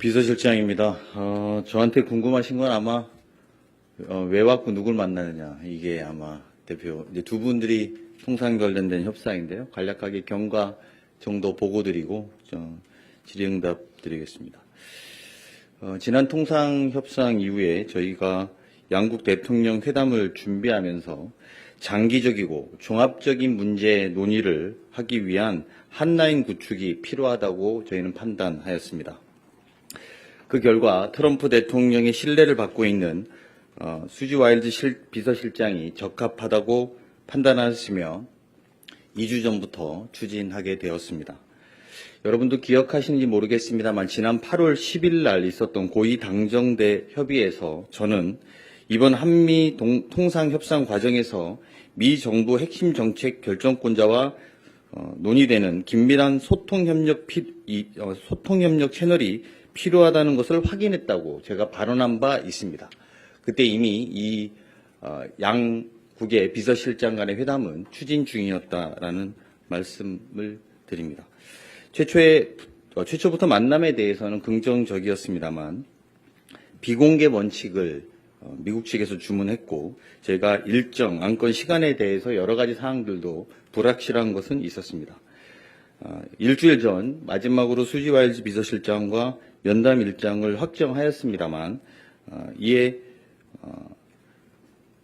비서실장입니다. 어, 저한테 궁금하신 건 아마 어, 왜 왔고 누굴 만나느냐 이게 아마 대표 이제 두 분들이 통상 관련된 협상인데요. 간략하게 경과 정도 보고 드리고 저, 질의응답 드리겠습니다. 어, 지난 통상 협상 이후에 저희가 양국 대통령 회담을 준비하면서 장기적이고 종합적인 문제 논의를 하기 위한 한라인 구축이 필요하다고 저희는 판단하였습니다. 그 결과 트럼프 대통령의 신뢰를 받고 있는 어, 수지 와일드 실- 비서실장이 적합하다고 판단하였으며 2주 전부터 추진하게 되었습니다. 여러분도 기억하시는지 모르겠습니다만 지난 8월 10일 날 있었던 고위 당정대 협의에서 저는 이번 한미 동- 통상 협상 과정에서 미 정부 핵심 정책 결정권자와 어, 논의되는 긴밀한 소통 협력 피- 이, 어, 소통 협력 채널이 필요하다는 것을 확인했다고 제가 발언한 바 있습니다. 그때 이미 이 어, 양국의 비서실장 간의 회담은 추진 중이었다라는 말씀을 드립니다. 최초에 어, 최초부터 만남에 대해서는 긍정적이었습니다만 비공개 원칙을 어, 미국 측에서 주문했고 제가 일정 안건 시간에 대해서 여러 가지 사항들도 불확실한 것은 있었습니다. 어, 일주일 전 마지막으로 수지 와일즈 비서실장과 면담 일정을 확정하였습니다만 어, 이에 어,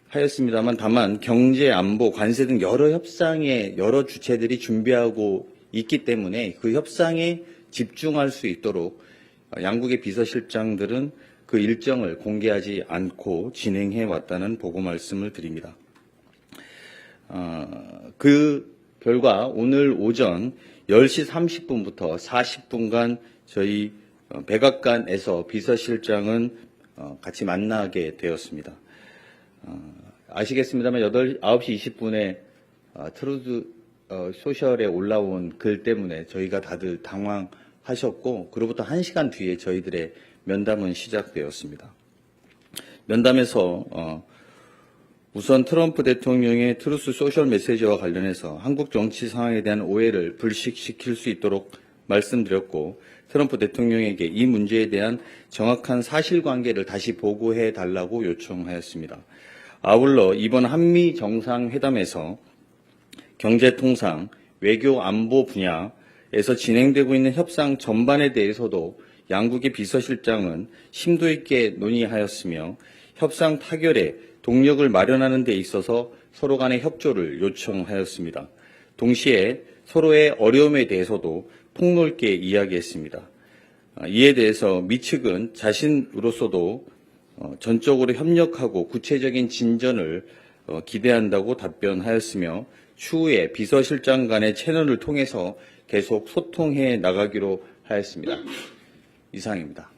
하였습니다만 다만 경제 안보 관세 등 여러 협상에 여러 주체들이 준비하고 있기 때문에 그 협상에 집중할 수 있도록 어, 양국의 비서실장들은 그 일정을 공개하지 않고 진행해 왔다는 보고 말씀을 드립니다. 어, 그 결과 오늘 오전 10시 30분부터 40분간 저희 어, 백악관에서 비서실장은 어, 같이 만나게 되었습니다. 어, 아시겠습니다만 8, 9시 20분에 트루드 어, 소셜에 올라온 글 때문에 저희가 다들 당황하셨고 그로부터 1시간 뒤에 저희들의 면담은 시작되었습니다. 면담에서 어, 우선 트럼프 대통령의 트루스 소셜 메시지와 관련해서 한국 정치 상황에 대한 오해를 불식시킬 수 있도록 말씀드렸고 트럼프 대통령에게 이 문제에 대한 정확한 사실관계를 다시 보고해 달라고 요청하였습니다. 아울러 이번 한미 정상회담에서 경제통상, 외교 안보 분야에서 진행되고 있는 협상 전반에 대해서도 양국의 비서실장은 심도 있게 논의하였으며 협상 타결에 동력을 마련하는 데 있어서 서로 간의 협조를 요청하였습니다. 동시에 서로의 어려움에 대해서도 폭넓게 이야기했습니다. 아, 이에 대해서 미 측은 자신으로서도 어, 전적으로 협력하고 구체적인 진전을 어, 기대한다고 답변하였으며 추후에 비서실장 간의 채널을 통해서 계속 소통해 나가기로 하였습니다. 이상입니다.